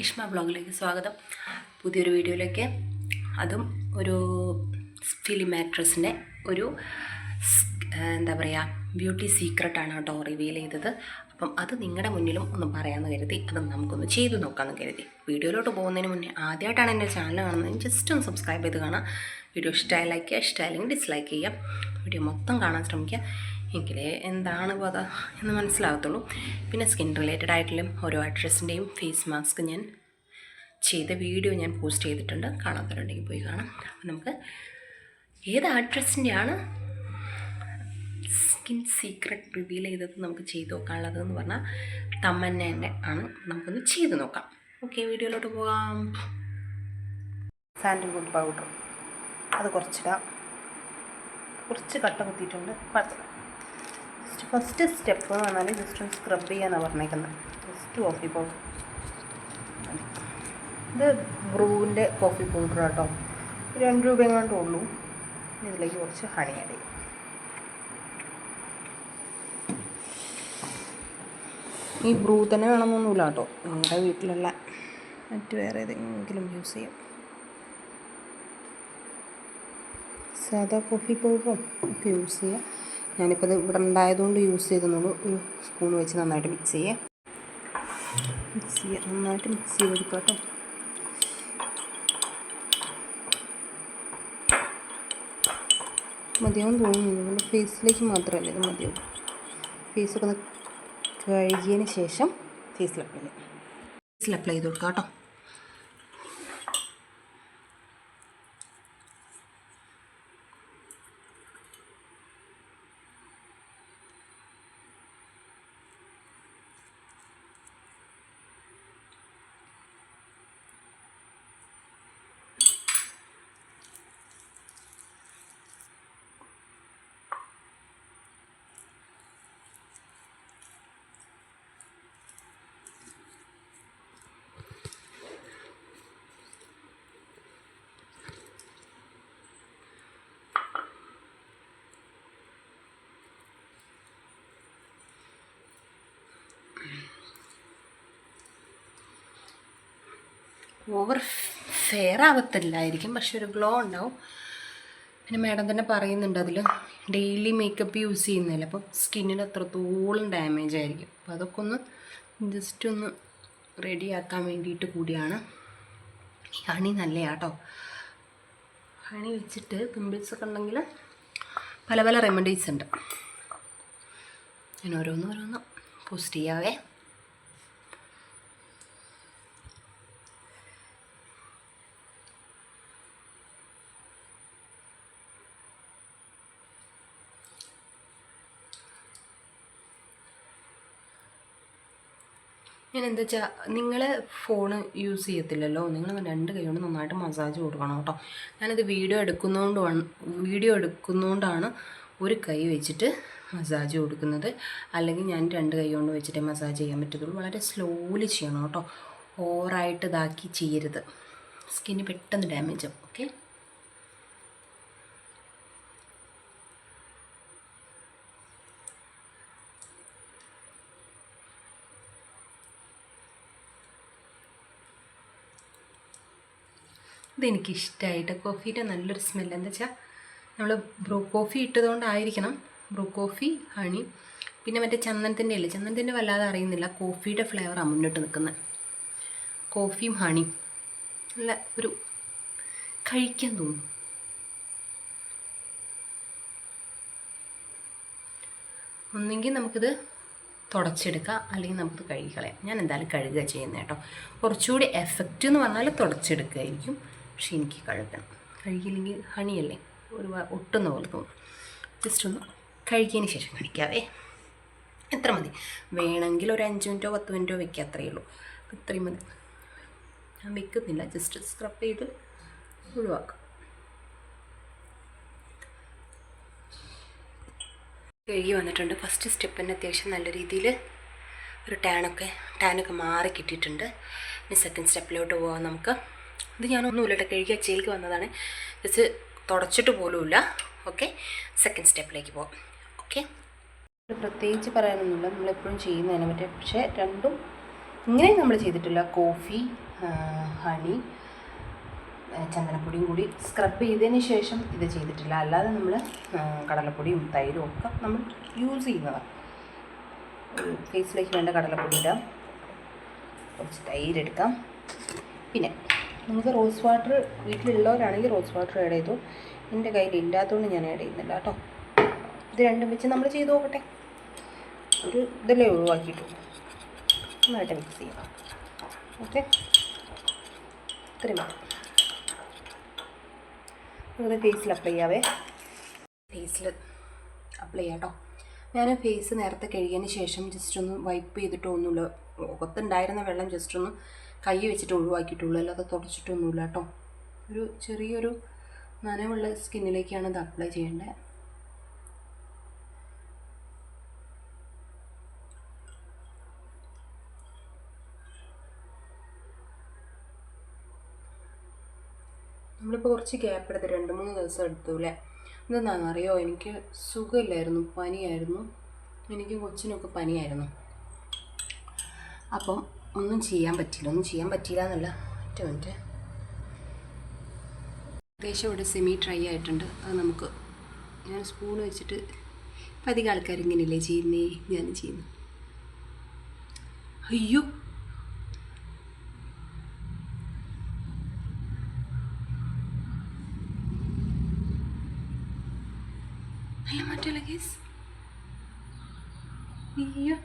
കിഷ്മ ബ്ലോഗിലേക്ക് സ്വാഗതം. പുതിയൊരു വീഡിയോയിലേക്ക്. അതും ഒരു ഫിലിം ആക്ട്രസിന്റെ ഒരു എന്താ പറയുക ബ്യൂട്ടി സീക്രട്ടാണ് കേട്ടോ റിവീൽ ചെയ്തത്. അപ്പം അത് നിങ്ങളുടെ മുന്നിലും ഒന്ന് പറയാമെന്ന് കരുതി അത് നമുക്കൊന്ന് ചെയ്തു നോക്കാമെന്ന് കരുതി. വീഡിയോയിലോട്ട് പോകുന്നതിന് മുന്നേ ആദ്യമായിട്ടാണ് എന്റെ ചാനൽ കാണുന്നത്. ജസ്റ്റ് ഒന്ന് സബ്സ്ക്രൈബ് ചെയ്ത് കാണാം. വീഡിയോ ഇഷ്ടമായി ലൈക്ക് ചെയ്യുക ഇഷ്ടമായില്ലെങ്കിൽ ഡിസ്ലൈക്ക് ചെയ്യുക. വീഡിയോ മൊത്തം കാണാൻ ശ്രമിക്കുക. എങ്കിലേ എന്താണ് കഥ എന്ന് മനസ്സിലാകത്തുള്ളൂ. പിന്നെ സ്കിൻ റിലേറ്റഡ് ആയിട്ടുള്ള ഓരോ ആക്ട്രസിന്റെയും ഫേസ് മാസ്ക് ഞാൻ ചെയ്ത വീഡിയോ ഞാൻ പോസ്റ്റ് ചെയ്തിട്ടുണ്ട്. കാണാത്തവരുണ്ടെങ്കിൽ പോയി കാണാം. അപ്പം നമുക്ക് ഏത് ആക്ട്രസിന്റെയാണ് സ്കിൻ സീക്രട്ട് റിവീൽ ചെയ്തത് നമുക്ക് ചെയ്ത് നോക്കാനുള്ളത് എന്ന് പറഞ്ഞാൽ തമ്മന്നേന്റെ ആണ്. നമുക്കൊന്ന് ചെയ്ത് നോക്കാം. ഓക്കെ വീഡിയോയിലോട്ട് പോകാം സാൻഡൽവുഡ് പൗഡർ അത് കുറച്ചിടാം. കുറച്ച് കട്ട കുത്തിയിട്ടുണ്ട്. കുഴപ്പമില്ല ജസ്റ്റ് ഫസ്റ്റ് സ്റ്റെപ്പ് എന്ന് പറഞ്ഞാൽ ജസ്റ്റ് ഒന്ന് സ്ക്രബ് ചെയ്യാനാണ് പറഞ്ഞേക്കുന്നത്. ജസ്റ്റ് കോഫി പൗഡർ ഇത് ബ്രൂവിന്റെ കോഫി പൗഡർ കേട്ടോ രണ്ട് രൂപ എങ്ങാണ്ടേ ഉള്ളൂ. ഇതിലേക്ക് കുറച്ച് ഹണി ആഡ് ചെയ്യും. ഈ ബ്രൂ തന്നെ വേണമെന്നൊന്നുമില്ല കേട്ടോ. നിങ്ങളുടെ വീട്ടിലുള്ള മറ്റ് വേറെ ഏതെങ്കിലും യൂസ് ചെയ്യാം. സാധാ കോഫി പൗഡറും ഒക്കെ യൂസ് ചെയ്യാം. ഞാനിപ്പോൾ ഇത് ഇവിടെ ഉണ്ടായതുകൊണ്ട് യൂസ് ചെയ്തെന്നുള്ളൂ. ഒരു സ്പൂൺ വെച്ച് നന്നായിട്ട് മിക്സ് ചെയ്യേ. മിക്സ് ചെയ്യാം. നന്നായിട്ട് മിക്സ് ചെയ്തെടുക്കാം കേട്ടോ മതിയാവും തോന്നുന്നു. നമ്മുടെ ഫേസിലേക്ക് മാത്രമല്ല ഇത് മതിയാവും. ഫേസൊക്കെ കഴുകിയതിന് ശേഷം ഫേസിൽ അപ്ലൈ ചെയ്യാം. ഫേസിൽ അപ്ലൈ ചെയ്ത് കൊടുക്കാം കേട്ടോ. ഓവർ ഫെയർ ആവത്തില്ലായിരിക്കും. പക്ഷെ ഒരു ഗ്ലോ ഉണ്ടാവും. പിന്നെ മാഡം തന്നെ പറയുന്നുണ്ട് അതിൽ ഡെയിലി മേക്കപ്പ് യൂസ് ചെയ്യുന്നില്ല അപ്പം സ്കിന്നിന് അത്രത്തോളം ഡാമേജ് ആയിരിക്കും. അപ്പോൾ അതൊക്കെ ഒന്ന് ജസ്റ്റ് ഒന്ന് റെഡിയാക്കാൻ വേണ്ടിയിട്ട് കൂടിയാണ്. ഹണി നല്ലതാട്ടോ ഹണി വെച്ചിട്ട് പിമ്പിൾസ് ഒക്കെ ഉണ്ടെങ്കിൽ പല പല റെമഡീസ് ഉണ്ട്. ഞാൻ ഓരോന്ന് ഓരോന്ന് പോസ്റ്റ് ചെയ്യാവേ. ഞാൻ എന്താ വെച്ചാൽ നിങ്ങൾ ഫോൺ യൂസ് ചെയ്യത്തില്ലല്ലോ. നിങ്ങൾ രണ്ട് കൈ കൊണ്ട് നന്നായിട്ട് മസാജ് കൊടുക്കണം കേട്ടോ. ഞാനത് വീഡിയോ എടുക്കുന്നതുകൊണ്ട് വീഡിയോ എടുക്കുന്നതുകൊണ്ടാണ് ഒരു കൈ വെച്ചിട്ട് മസാജ് കൊടുക്കുന്നത്. അല്ലെങ്കിൽ ഞാൻ രണ്ട് കൈ കൊണ്ട് വെച്ചിട്ടേ മസാജ് ചെയ്യാൻ പറ്റത്തുള്ളൂ. വളരെ സ്ലോലി ചെയ്യണം കേട്ടോ. ഓവറായിട്ട് ഇതാക്കി ചെയ്യരുത്. സ്കിന്ന് പെട്ടെന്ന് ഡാമേജ് ആവും. ഓക്കെ ഇതെനിക്ക് ഇഷ്ടമായിട്ട് കോഫീന്റെ നല്ലൊരു സ്മെല്ല്. എന്താ വെച്ചാൽ നമ്മൾ ബ്രൂ കോഫി ഇട്ടതുകൊണ്ടായിരിക്കണം. ബ്രൂ കോഫി ഹണി പിന്നെ മറ്റേ ചന്ദനത്തിന്റെ അല്ലേ ചന്ദനത്തിന്റെ വല്ലാതെ അറിയുന്നില്ല. കോഫിയുടെ ഫ്ലേവറാണ് മുന്നോട്ട് നിൽക്കുന്നത് കോഫിയും ഹണിയും. നല്ല ഒരു കഴിക്കാൻ തോന്നും. ഒന്നെങ്കിൽ നമുക്കിത് തുടച്ചെടുക്കാം. അല്ലെങ്കിൽ നമുക്കിത് കഴുകിക്കളയാം ഞാൻ എന്തായാലും കഴുകുക ചെയ്യുന്നത് കേട്ടോ. കുറച്ചുകൂടി എഫക്റ്റ് എന്ന് പറഞ്ഞാൽ തുടച്ചെടുക്കുകയായിരിക്കും. പക്ഷെ എനിക്ക് കഴുകണം. കഴുകിയില്ലെങ്കിൽ ഹണിയല്ലേ? ഒരു ഒട്ടുന്ന പോലെ തോന്നും. ജസ്റ്റ് ഒന്ന് കഴുകിയതിന് ശേഷം കഴിക്കാവേ എത്ര മതി? വേണമെങ്കിൽ ഒരു അഞ്ച് മിനിറ്റോ പത്ത് മിനിറ്റോ വെക്കുക അത്രയേ ഉള്ളൂ. ഇത്രയും മതി. ഞാൻ വെക്കുന്നില്ല. ജസ്റ്റ് സ്ക്രബ് ചെയ്ത് ഒഴിവാക്കാം. കഴുകി വന്നിട്ടുണ്ട്. ഫസ്റ്റ് സ്റ്റെപ്പിന് അത്യാവശ്യം നല്ല രീതിയിൽ ഒരു ടാനൊക്കെ ടാനൊക്കെ മാറി കിട്ടിയിട്ടുണ്ട്. ഇനി സെക്കൻഡ് സ്റ്റെപ്പിലോട്ട് പോകാം നമുക്ക്. ഇത് ഞാനൊന്നുമില്ല കേട്ടോ. കഴുകി അച്ചയിലേക്ക് വന്നതാണ്. ജസ്റ്റ് തുടച്ചിട്ട് പോലുമില്ല ഓക്കെ സെക്കൻഡ് സ്റ്റെപ്പിലേക്ക് പോകാം ഓക്കെ പ്രത്യേകിച്ച് പറയാനൊന്നുമില്ല. നമ്മളെപ്പോഴും ചെയ്യുന്നതിനെ പറ്റി പക്ഷേ രണ്ടും ഇങ്ങനെ നമ്മൾ ചെയ്തിട്ടില്ല. കോഫി ഹണി ചന്ദനപ്പൊടിയും കൂടി സ്ക്രബ് ചെയ്തതിന് ശേഷം ഇത് ചെയ്തിട്ടില്ല. അല്ലാതെ നമ്മൾ കടലപ്പൊടിയും തൈരും ഒക്കെ നമ്മൾ യൂസ് ചെയ്യുന്നതാണ്. ഫേസിലേക്ക് വേണ്ട കടലപ്പൊടി ഇടാം. കുറച്ച് തൈരെടുക്കാം പിന്നെ നമുക്ക് റോസ് വാട്ടർ വീട്ടിലുള്ളവരാണെങ്കിൽ റോസ് വാട്ടർ ആഡ് ചെയ്തു. എന്റെ കയ്യിൽ ഇല്ലാത്തതുകൊണ്ട് ഞാൻ ആഡ് ചെയ്യുന്നില്ല കേട്ടോ. ഇത് രണ്ടും വെച്ച് നമ്മൾ ചെയ്ത് നോക്കട്ടെ. ഒരു ഇതല്ലേ ഒഴിവാക്കിയിട്ടുള്ളൂ. നന്നായിട്ട് മിക്സ് ചെയ്യാം ഓക്കെ ഇത്രയും മതി. നമുക്ക് ഫേസിൽ അപ്ലൈ ചെയ്യാവേ. ഫേസിൽ അപ്ലൈ ചെയ്യാം കേട്ടോ. ഞാൻ ഫേസ് നേരത്തെ കഴുകിയതിന് ശേഷം ജസ്റ്റ് ഒന്ന് വൈപ്പ് ചെയ്തിട്ടോ ഒന്നുമില്ല മുഖത്തുണ്ടായിരുന്ന വെള്ളം ജസ്റ്റ് ഒന്ന് കൈ വെച്ചിട്ട് ഒഴിവാക്കിയിട്ടുള്ളൂ അല്ലാതെ തുടച്ചിട്ടൊന്നുമില്ല കേട്ടോ. ഒരു ചെറിയൊരു നനവുള്ള സ്കിന്നിലേക്കാണ് ഇത് അപ്ലൈ ചെയ്യേണ്ടത് നമ്മളിപ്പോൾ കുറച്ച് ഗ്യാപ്പ് എടുത്ത് രണ്ട് മൂന്ന് ദിവസം എടുത്തു അല്ലേ? എന്താണെന്നറിയോ എനിക്ക് സുഖമില്ലായിരുന്നു പനിയായിരുന്നു. എനിക്ക് കൊച്ചിനൊക്കെ പനിയായിരുന്നു. അപ്പം ഒന്നും ചെയ്യാൻ പറ്റില്ല ഒന്നും ചെയ്യാൻ പറ്റിയില്ല എന്നല്ല. ഒറ്റ മിനിറ്റ്. ഏകദേശം ഇവിടെ സെമി ഡ്രൈ ആയിട്ടുണ്ട്. അത് നമുക്ക് ഞാൻ സ്പൂൺ വെച്ചിട്ട് ഇപ്പം അധികം ആൾക്കാർ ഇങ്ങനെയല്ലേ ചെയ്യുന്നേ? ഞാൻ ചെയ്യുന്നു. അയ്യോ. നല്ല മാറ്റമല്ല കേസ് അയ്യോ.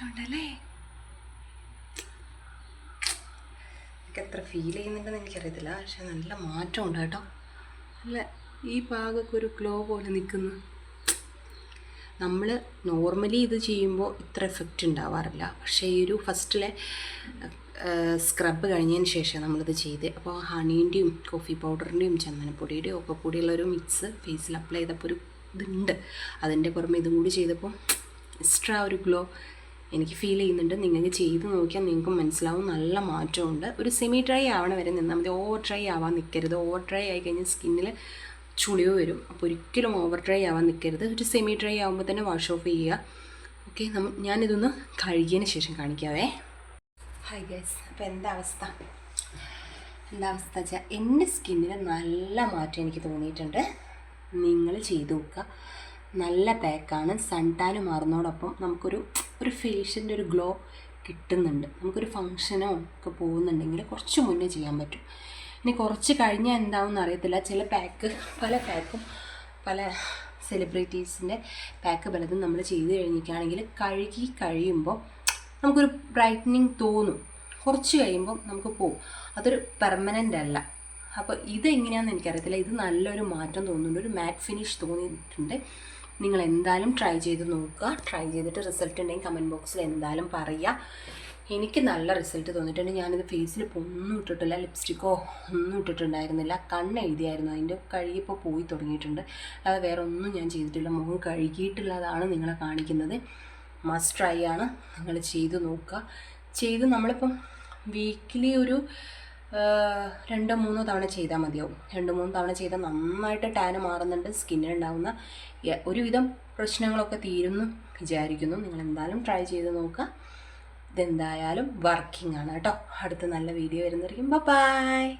മാറ്റമുണ്ടല്ലേ എനിക്ക് എത്ര ഫീൽ ചെയ്യുന്നുണ്ടെന്ന് എനിക്കറിയത്തില്ല. പക്ഷെ നല്ല മാറ്റമുണ്ട് കേട്ടോ. നല്ല ഈ ഭാഗമൊക്കെ ഒരു ഗ്ലോ പോലെ നിൽക്കുന്നു. നമ്മൾ നോർമലി ഇത് ചെയ്യുമ്പോൾ ഇത്ര എഫക്റ്റ് ഉണ്ടാവാറില്ല. പക്ഷേ ഈ ഒരു ഫസ്റ്റിലെ സ്ക്രബ് കഴിഞ്ഞതിന് ശേഷം നമ്മളിത് ചെയ്ത് അപ്പോൾ ഹണീന്റെയും കോഫി പൗഡറിന്റെയും ചന്ദനപ്പൊടിയുടെയും ഒക്കെ കൂടിയുള്ള ഒരു മിക്സ് ഫേസിൽ അപ്ലൈ ചെയ്തപ്പോൾ ഒരു ഇതുണ്ട്. അതിന്റെ പുറമെ ഇതും കൂടി ചെയ്തപ്പോൾ എക്സ്ട്രാ ഒരു ഗ്ലോ എനിക്ക് ഫീൽ ചെയ്യുന്നുണ്ട്. നിങ്ങൾക്ക് ചെയ്ത് നോക്കിയാൽ നിങ്ങൾക്ക് മനസ്സിലാവും. നല്ല മാറ്റമുണ്ട്. ഒരു സെമി ഡ്രൈ ആവണ വരെ നിന്നാൽ മതി. ഓവർ ഡ്രൈ ആവാൻ നിൽക്കരുത് ഓവർ ഡ്രൈ ആയി കഴിഞ്ഞാൽ സ്കിന്നിൽ ചുളിവ് വരും. അപ്പോൾ ഒരിക്കലും ഓവർ ഡ്രൈ ആവാൻ നിൽക്കരുത് ഒരു സെമി ഡ്രൈ ആകുമ്പോൾ തന്നെ വാഷ് ഓഫ് ചെയ്യുക. ഓക്കെ ഞാനിതൊന്ന് കഴുകിയതിന് ശേഷം കാണിക്കാവേ. ഹൈ ഗൈസ് അപ്പോൾ എന്താ അവസ്ഥ? എന്താ അവസ്ഥ വെച്ചാൽ എന്റെ സ്കിന്നിന് നല്ല മാറ്റം എനിക്ക് തോന്നിയിട്ടുണ്ട്. നിങ്ങൾ ചെയ്തു നോക്കുക. നല്ല പാക്കാണ് സൺ ടാൻ മാറുന്നതോടൊപ്പം നമുക്കൊരു ഒരു ഫേഷ്യന്റെ ഒരു ഗ്ലോ കിട്ടുന്നുണ്ട്. നമുക്കൊരു ഫങ്ഷനോ ഒക്കെ പോകുന്നുണ്ടെങ്കിൽ കുറച്ച് മുന്നേ ചെയ്യാൻ പറ്റും. ഇനി കുറച്ച് കഴിഞ്ഞാൽ എന്താവും അറിയത്തില്ല. ചില പാക്ക് പല പാക്കും പല സെലിബ്രിറ്റീസിന്റെ പാക്ക് പലതും നമ്മൾ ചെയ്ത് കഴിഞ്ഞിട്ടാണെങ്കിൽ കഴുകി കഴിയുമ്പോൾ നമുക്കൊരു ബ്രൈറ്റനിങ് തോന്നും. കുറച്ച് കഴിയുമ്പോൾ നമുക്ക് പോവും. അതൊരു പെർമനന്റ് അല്ല. അപ്പോൾ ഇതെങ്ങനെയാണെന്ന് എനിക്കറിയത്തില്ല. ഇത് നല്ലൊരു മാറ്റം തോന്നുന്നുണ്ട്. ഒരു മാറ്റ് ഫിനിഷ് തോന്നിയിട്ടുണ്ട്. നിങ്ങൾ എന്തായാലും ട്രൈ ചെയ്ത് നോക്കുക. ട്രൈ ചെയ്തിട്ട് റിസൾട്ട് ഉണ്ടെങ്കിൽ കമന്റ് ബോക്സിൽ എന്തായാലും പറയുക എനിക്ക് നല്ല റിസൾട്ട് തോന്നിയിട്ടുണ്ട്. ഞാനിത് ഫേസിൽ ഇപ്പോൾ ഒന്നും ഇട്ടിട്ടില്ല. ലിപ്സ്റ്റിക്കോ ഒന്നും ഇട്ടിട്ടുണ്ടായിരുന്നില്ല. കണ്ണ് എഴുതിയായിരുന്നു അതിന്റെ കഴുകിയപ്പോൾ പോയി തുടങ്ങിയിട്ടുണ്ട്. അല്ലാതെ വേറെ ഒന്നും ഞാൻ ചെയ്തിട്ടില്ല. മുഖം കഴുകിയിട്ടുള്ളതാണ് നിങ്ങളെ കാണിക്കുന്നത്. മസ്റ്റ് ട്രൈ ആണ്. നിങ്ങൾ ചെയ്ത് നോക്കുക. ചെയ്ത് നമ്മളിപ്പം വീക്കിലി ഒരു രണ്ടോ മൂന്നോ തവണ ചെയ്താൽ മതിയാവും. രണ്ട് മൂന്ന് തവണ ചെയ്താൽ നന്നായിട്ട് ടാന് മാറുന്നുണ്ട് സ്കിന്നിനുണ്ടാകുന്ന ഒരുവിധം പ്രശ്നങ്ങളൊക്കെ തീരുന്നു വിചാരിക്കുന്നു. നിങ്ങൾ എന്തായാലും ട്രൈ ചെയ്ത് നോക്കുക. ഇതെന്തായാലും വർക്കിംഗ് ആണ് കേട്ടോ. അടുത്ത നല്ല വീഡിയോ വരുന്നതായിരിക്കും. ബൈ